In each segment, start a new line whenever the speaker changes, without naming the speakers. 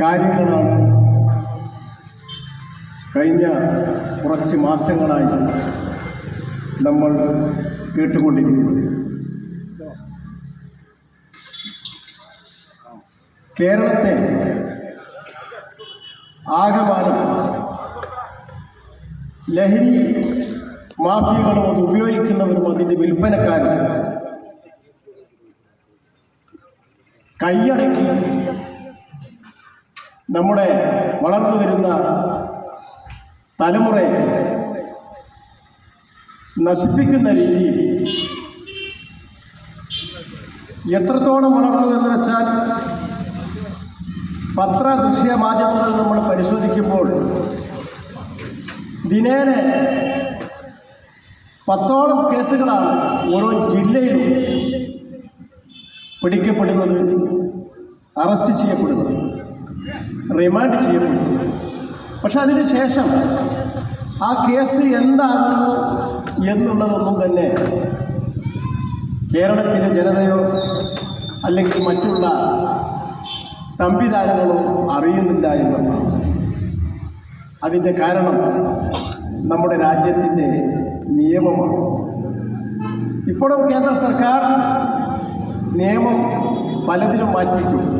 കാര്യങ്ങളാണ്. കഴിഞ്ഞ കുറച്ച് മാസങ്ങളായി നമ്മൾ കേട്ടുകൊണ്ടിരിക്കുന്നത് കേരളത്തെ ആകമാനം ലഹരി മാഫിയകളും അത് ഉപയോഗിക്കുന്നവരും അതിന്റെ വിൽപ്പനക്കാരും കൈയടക്കി. നമ്മുടെ വളർന്നു വരുന്ന തലമുറയെ നശിപ്പിക്കുന്ന രീതിയിൽ എത്രത്തോളം വളർന്നു എന്ന് വെച്ചാൽ പത്ര ദൃശ്യ മാധ്യമങ്ങൾ നമ്മൾ പരിശോധിക്കുമ്പോൾ ദിനേന പത്തോളം കേസുകളാണ് ഓരോ ജില്ലയിലും പിടിക്കപ്പെടുന്നത് അറസ്റ്റ് ചെയ്യപ്പെടുന്നത് റിമാൻഡ് ചെയ്യപ്പെടുന്നത്. പക്ഷെ അതിന് ശേഷം ആ കേസ് എന്താകുന്നു എന്നുള്ളതൊന്നും തന്നെ കേരളത്തിലെ ജനതയോ അല്ലെങ്കിൽ മറ്റുള്ള സംവിധാനങ്ങളോ അറിയുന്നില്ല എന്നുള്ളതാണ്. അതിന്റെ കാരണം നമ്മുടെ രാജ്യത്തിന്റെ നിയമമാണ്. ഇപ്പോഴും കേന്ദ്ര സർക്കാർ നിയമം പലതിലും മാറ്റിയിട്ടുണ്ട്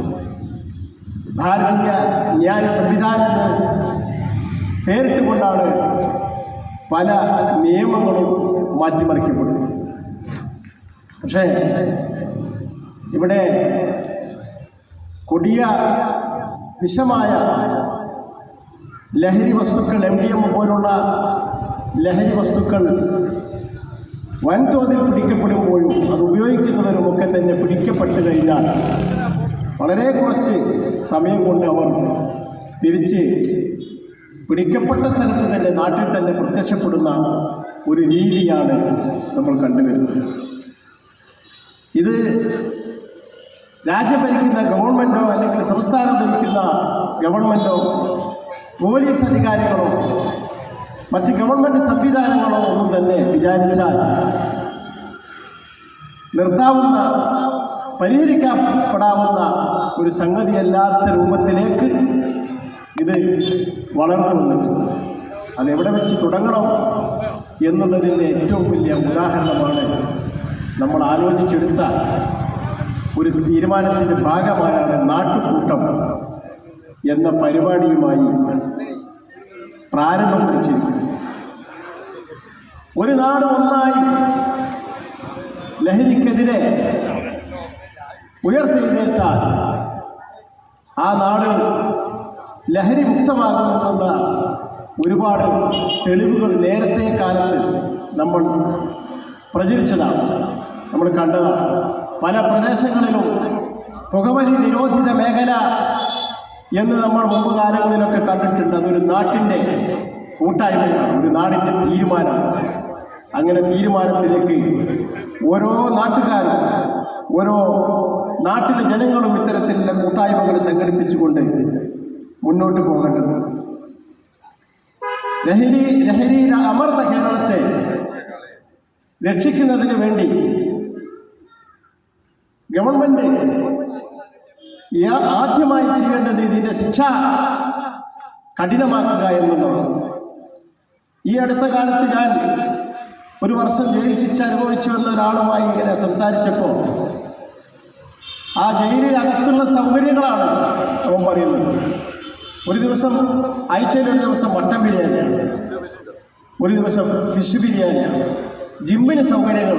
ഭാരതീയ ന്യായ സംവിധാനം എന്ന് പേരിട്ടുകൊണ്ടാണ് പല നിയമങ്ങളും മാറ്റിമറിക്കപ്പെടുന്നത്. പക്ഷേ ഇവിടെ കൊടിയ വിഷമായ ലഹരി വസ്തുക്കൾ എം ഡി എം പോലുള്ള ലഹരി വസ്തുക്കൾ വൻതോതിൽ പിടിക്കപ്പെടുമ്പോഴും അത് ഉപയോഗിക്കുന്നവരുമൊക്കെ തന്നെ പിടിക്കപ്പെട്ട് കഴിഞ്ഞാൽ വളരെ കുറച്ച് സമയം കൊണ്ട് അവർ തിരിച്ച് പിടിക്കപ്പെട്ട സ്ഥലത്ത് തന്നെ നാട്ടിൽ തന്നെ പ്രത്യക്ഷപ്പെടുന്ന ഒരു രീതിയാണ് നമ്മൾ കണ്ടുവരുന്നത്. ഇത് രാജ്യം ഭരിക്കുന്ന ഗവൺമെന്റോ അല്ലെങ്കിൽ സംസ്ഥാനം ഭരിക്കുന്ന ഗവൺമെന്റോ പോലീസ് അധികാരികളോ മറ്റ് ഗവൺമെന്റ് സംവിധാനങ്ങളോ ഒന്നും തന്നെ വിചാരിച്ചാൽ നിർത്താവുന്ന പരിഹരിക്കപ്പെടാവുന്ന ഒരു സംഗതിയല്ലാത്ത രൂപത്തിലേക്ക് ഇത് വളർന്നു വന്നിട്ടുണ്ട്. അതെവിടെ വെച്ച് തുടങ്ങണം എന്നുള്ളതിന്റെ ഏറ്റവും വലിയ ഉദാഹരണമാണ് നമ്മൾ ആലോചിച്ചെടുത്ത ഒരു തീരുമാനത്തിന്റെ ഭാഗമായാണ് നാട്ടുകൂട്ടം എന്ന പരിപാടിയുമായി പ്രാരംഭം കുറിച്ചിരിക്കുന്നത് ഒരു നാട് ഒന്നായി ലഹരിക്കെതിരെ ഉയർത്തെഴുന്നേറ്റാൽ ആ നാട് ലഹരി മുക്തമാകുമെന്നുള്ള ഒരുപാട് തെളിവുകൾ നേരത്തെ കാലത്ത് നമ്മൾ പ്രചരിച്ചതാണ്. നമ്മൾ കണ്ടതാണ്. പല പ്രദേശങ്ങളിലും പുകവലി നിരോധിത മേഖല എന്ന് നമ്മൾ മുമ്പ് കാലങ്ങളിലൊക്കെ കണ്ടിട്ടുണ്ട്. അതൊരു നാട്ടിന്റെ കൂട്ടായ്മയാണ്. ഒരു നാടിന്റെ തീരുമാനമാണ്. അങ്ങനെ തീരുമാനത്തിലേക്ക് ഓരോ നാട്ടുകാരും ഓരോ നാട്ടിലെ ജനങ്ങളും ഇത്തരത്തിലുള്ള കൂട്ടായ്മകൾ സംഘടിപ്പിച്ചുകൊണ്ട് മുന്നോട്ട് പോകേണ്ടത്. ലഹരി ലഹരിയുടെ അമർന്ന കേരളത്തെ രക്ഷിക്കുന്നതിന് വേണ്ടി ഗവൺമെന്റ് ആദ്യമായി ചെയ്യേണ്ടത് ഇതിന്റെ ശിക്ഷ കഠിനമാക്കുക എന്നുള്ളതാണ്. ഈ അടുത്ത കാലത്ത് ഞാൻ ഒരു വർഷം ജയിൽ ശിക്ഷ അനുഭവിച്ചു വന്ന ഒരാളുമായി ഇങ്ങനെ സംസാരിച്ചപ്പോൾ ആ ജയിലിനകത്തുള്ള സൗകര്യങ്ങളാണ് അവൻ പറയുന്നത്. ഒരു ദിവസം ആഴ്ചയിൽ ഒരു ദിവസം മട്ടൻ ബിരിയാണിയാണ് ഒരു ദിവസം ഫിഷ് ബിരിയാണിയാണ് ജിമ്മിന് സൗകര്യങ്ങൾ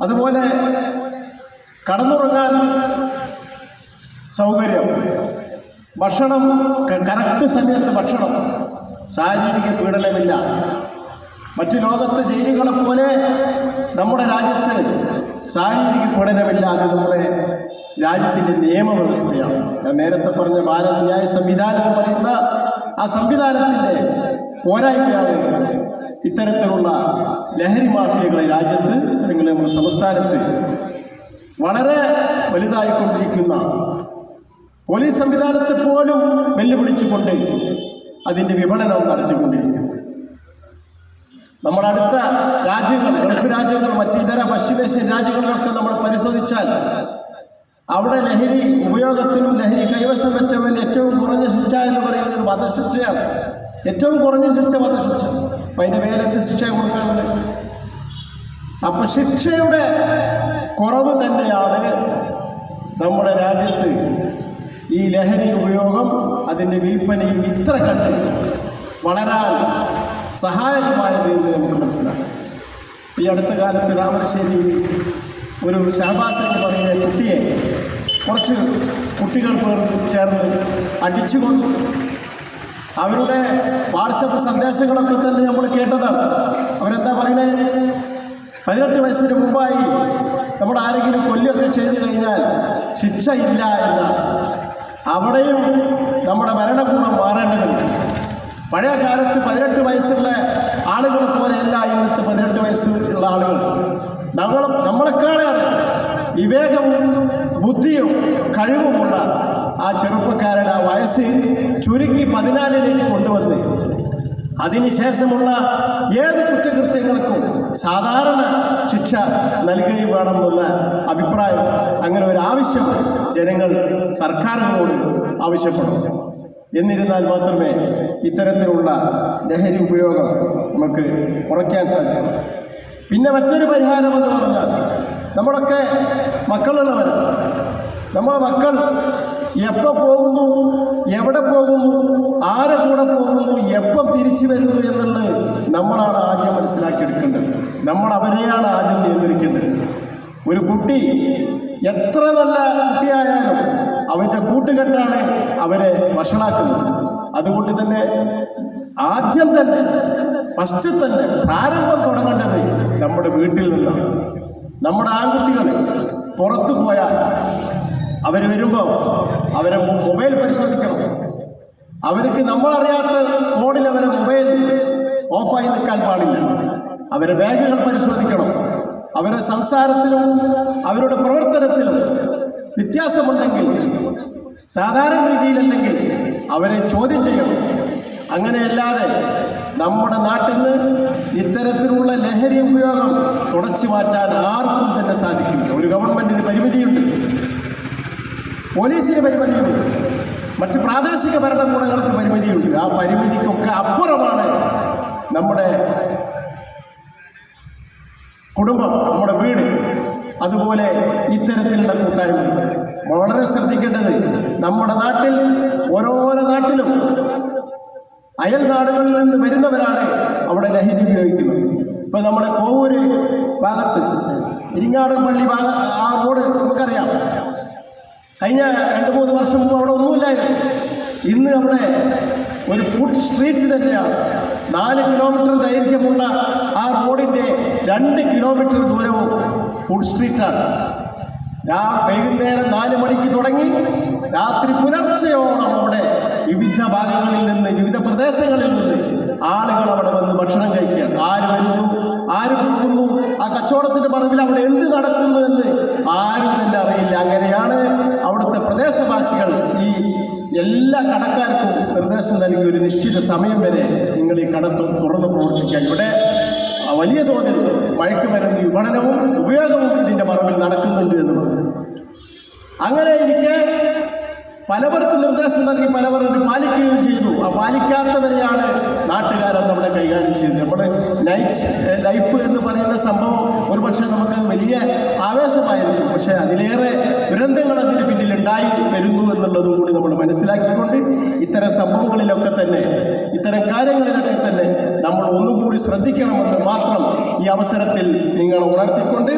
അതുപോലെ കടന്നുറങ്ങാൻ സൗകര്യം. ഭക്ഷണം കറക്റ്റ് സമയത്ത് ഭക്ഷണം. ശാരീരിക പീഡനമില്ല. മറ്റു ലോകത്തെ ജയിലുകളെ പോലെ നമ്മുടെ രാജ്യത്ത് ശാരീരിക പഠനമില്ലാതെ നമ്മുടെ രാജ്യത്തിന്റെ നിയമവ്യവസ്ഥയാണ്. ഞാൻ നേരത്തെ പറഞ്ഞ ഭാരത് ന്യായ സംവിധാനം എന്ന് പറയുന്ന ആ സംവിധാനത്തിന്റെ പോരായ്മയാണ് ഇത്തരത്തിലുള്ള ലഹരി മാഫിയകളെ രാജ്യത്ത് അല്ലെങ്കിൽ നമ്മുടെ സംസ്ഥാനത്ത് വളരെ വലുതായിക്കൊണ്ടിരിക്കുന്ന പോലീസ് സംവിധാനത്തെ പോലും വെല്ലുവിളിച്ചുകൊണ്ട് അതിന്റെ വിപണനം നടത്തിക്കൊണ്ടിരിക്കുന്നു. നമ്മുടെ അടുത്ത രാജ്യങ്ങൾ ഗൾഫ് രാജ്യങ്ങൾ മറ്റ് ഇതര പശ്ചിമേഷ്യൻ രാജ്യങ്ങളിലൊക്കെ നമ്മൾ പരിശോധിച്ചു പരിശോധിച്ചാൽ അവിടെ ലഹരി ഉപയോഗത്തിനും ലഹരി കൈവശം വെച്ചവൻ ഏറ്റവും കുറഞ്ഞ ശിക്ഷ എന്ന് പറയുന്നത് വധശിക്ഷയാണ്. ഏറ്റവും കുറഞ്ഞ ശിക്ഷ വധശിക്ഷ. അപ്പം അതിന്റെ മേലെന്ത് ശിക്ഷ കൊടുക്കാറുണ്ട് അപ്പൊ ശിക്ഷയുടെ കുറവ് തന്നെയാണ് നമ്മുടെ രാജ്യത്ത് ഈ ലഹരി ഉപയോഗം അതിന്റെ വിൽപ്പനയും ഇത്ര കണ്ട് വളരാൻ സഹായകമായത് എന്ന് നമുക്ക് മനസ്സിലാക്കാം ഈ അടുത്ത കാലത്ത് താമരശ്ശേരിയിൽ ഒരു ഷഹബാസ് എന്ന് പറയുന്ന കുട്ടിയെ കുറച്ച് കുട്ടികൾ പേർ ചേർന്ന് അടിച്ചു കൊന്നു. അവരുടെ വാട്സപ്പ് സന്ദേശങ്ങളൊക്കെ തന്നെ നമ്മൾ കേട്ടതാണ്. അവരെന്താ പറയുന്നത് പതിനെട്ട് വയസ്സിന് മുമ്പായി നമ്മൾ ആരെങ്കിലും കൊല്ലൊക്കെ ചെയ്തു കഴിഞ്ഞാൽ ശിക്ഷയില്ല എന്ന അവിടെയും നമ്മുടെ ഭരണകൂടം മാറേണ്ടതുണ്ട്. പഴയ കാലത്ത് പതിനെട്ട് വയസ്സുള്ള ആളുകളെ പോലെയല്ല ഇന്നത്തെ പതിനെട്ട് വയസ്സുള്ള ആളുകൾ. നമ്മൾ നമ്മളെക്കാളേറെ വിവേകവും ബുദ്ധിയും കഴിവുമുള്ള ആ ചെറുപ്പക്കാരുടെ ആ വയസ്സ് ചുരുക്കി പതിനാലിലേക്ക് കൊണ്ടുവന്ന്. അതിനുശേഷമുള്ള ഏത് കുറ്റകൃത്യങ്ങൾക്കും സാധാരണ ശിക്ഷ നൽകുകയും വേണമെന്നുള്ള അഭിപ്രായം അങ്ങനെ ഒരു ആവശ്യം ജനങ്ങൾ സർക്കാരിനോട് ആവശ്യപ്പെടും എന്നിരുന്നാൽ മാത്രമേ ഇത്തരത്തിലുള്ള ലഹരി ഉപയോഗം നമുക്ക് കുറയ്ക്കാൻ സാധിക്കും. പിന്നെ മറ്റൊരു പരിഹാരം എന്ന് പറഞ്ഞാൽ നമ്മളൊക്കെ മക്കളുള്ളവർ. നമ്മളെ മക്കൾ എപ്പോൾ പോകുന്നു എവിടെ പോകുന്നു ആരെ കൂടെ പോകുന്നു എപ്പം തിരിച്ചു വരുന്നു എന്നുള്ളത് നമ്മളാണ് ആദ്യം മനസ്സിലാക്കിയെടുക്കേണ്ടത്. നമ്മൾ അവരെയാണ് ആദ്യം നിയന്ത്രിക്കേണ്ടത്. ഒരു കുട്ടി എത്ര നല്ല കുട്ടിയായാലും അവന്റെ കൂട്ടുകെട്ടാണ് അവരെ വഷളാക്കുന്നത്. അതുകൊണ്ട് തന്നെ ആദ്യം തന്നെ ഫസ്റ്റ് തന്നെ പ്രാരംഭം തുടങ്ങേണ്ടത് നമ്മുടെ വീട്ടിൽ നിന്നാണ്. നമ്മുടെ ആൺകുട്ടികൾ പുറത്തു പോയാൽ അവർ വരുമ്പോൾ അവരെ മൊബൈൽ പരിശോധിക്കണം. അവർക്ക് നമ്മളറിയാത്ത ഫോണിൽ അവരെ മൊബൈൽ ഓഫായി നിൽക്കാൻ പാടില്ല. അവരെ ബാഗുകൾ പരിശോധിക്കണം. അവരെ സംസാരത്തിലും അവരുടെ പ്രവർത്തനത്തിലും വ്യത്യാസമുണ്ടെങ്കിൽ സാധാരണ രീതിയിലല്ലെങ്കിൽ അവരെ ചോദ്യം ചെയ്യണം. അങ്ങനെയല്ലാതെ നമ്മുടെ നാട്ടിൽ നിന്ന് ഇത്തരത്തിലുള്ള ലഹരി ഉപയോഗം തുടച്ചു മാറ്റാൻ ആർക്കും തന്നെ സാധിക്കില്ല. ഒരു ഗവൺമെന്റിന് പരിമിതിയുണ്ട്. പോലീസിന് പരിമിതിയുണ്ട്. മറ്റ് പ്രാദേശിക ഭരണകൂടങ്ങൾക്ക് പരിമിതിയുണ്ട്. ആ പരിമിതിക്കൊക്കെ അപ്പുറമാണ് നമ്മുടെ കുടുംബം. അതുപോലെ ഇത്തരത്തിലുള്ള കൂട്ടായ്മ വളരെ ശ്രദ്ധിക്കേണ്ടത് നമ്മുടെ നാട്ടിൽ ഓരോരോ നാട്ടിലും അയൽ നാടുകളിൽ നിന്ന് വരുന്നവരാണ് അവിടെ ലഹരി ഉപയോഗിക്കുന്നത്. ഇപ്പം നമ്മുടെ കോവൂര് ഭാഗത്ത് ഇരിങ്ങാടൻ പള്ളി ഭാഗ ആ റോഡ് നമുക്കറിയാം. കഴിഞ്ഞ രണ്ട് മൂന്ന് വർഷം മുമ്പ് അവിടെ ഒന്നുമില്ലായിരുന്നു. ഇന്ന് അവിടെ ഒരു ഫുഡ് സ്ട്രീറ്റ് തന്നെയാണ്. നാല് കിലോമീറ്റർ ദൈർഘ്യമുള്ള ആ റോഡിന്റെ രണ്ട് കിലോമീറ്റർ ദൂരവും ഫുഡ് സ്ട്രീറ്റാണ് ഞാൻ വൈകുന്നേരം നാല് മണിക്ക് തുടങ്ങി രാത്രി പുലർച്ചയോളം അവിടെ വിവിധ ഭാഗങ്ങളിൽ നിന്ന് വിവിധ പ്രദേശങ്ങളിൽ നിന്ന് ആളുകൾ അവിടെ വന്ന് ഭക്ഷണം കഴിക്കുകയാണ്. ആര് വരുന്നു? ആര് പോകുന്നു? ആ കച്ചവടത്തിന്റെ പറമ്പിൽ അവിടെ എന്ത് നടക്കുന്നു എന്ന് ആരും തന്നെ അറിയില്ല. അങ്ങനെയാണ് അവിടുത്തെ പ്രദേശവാസികൾ ഈ എല്ലാ കടക്കാർക്കും നിർദ്ദേശം നൽകി ഒരു നിശ്ചിത സമയം വരെ നിങ്ങൾ ഈ കട തു- തുറന്ന് പ്രവർത്തിക്കാൻ. ഇവിടെ വലിയ തോതിൽ മയക്കുമരുന്ന് വിപണനവും ഉപയോഗവും ഇതിന്റെ മറവിൽ നടക്കുന്നുണ്ട് എന്ന് പറഞ്ഞു. അങ്ങനെ എനിക്ക് പലവർക്കും നിർദ്ദേശം നൽകി പലവർ അത് പാലിക്കുകയും ചെയ്തു. ആ പാലിക്കാത്തവരെയാണ് നാട്ടുകാരൻ നമ്മളെ കൈകാര്യം ചെയ്തത് നമ്മൾ ലൈറ്റ് ലൈഫ് എന്ന് പറയുന്ന സംഭവം ഒരു പക്ഷേ നമുക്കത് വലിയ ആവേശമായിരിക്കും. പക്ഷേ അതിലേറെ ദുരന്തങ്ങൾ അതിന് പിന്നിൽ ഉണ്ടായി വരുന്നു എന്നുള്ളതും കൂടി നമ്മൾ മനസ്സിലാക്കിക്കൊണ്ട് ഇത്തരം സംഭവങ്ങളിലൊക്കെ തന്നെ ഇത്തരം കാര്യങ്ങളിലൊക്കെ തന്നെ നമ്മൾ ഒന്നുകൂടി ശ്രദ്ധിക്കണമെന്ന് മാത്രം ഈ അവസരത്തിൽ നിങ്ങൾ ഉണർത്തിക്കൊണ്ട്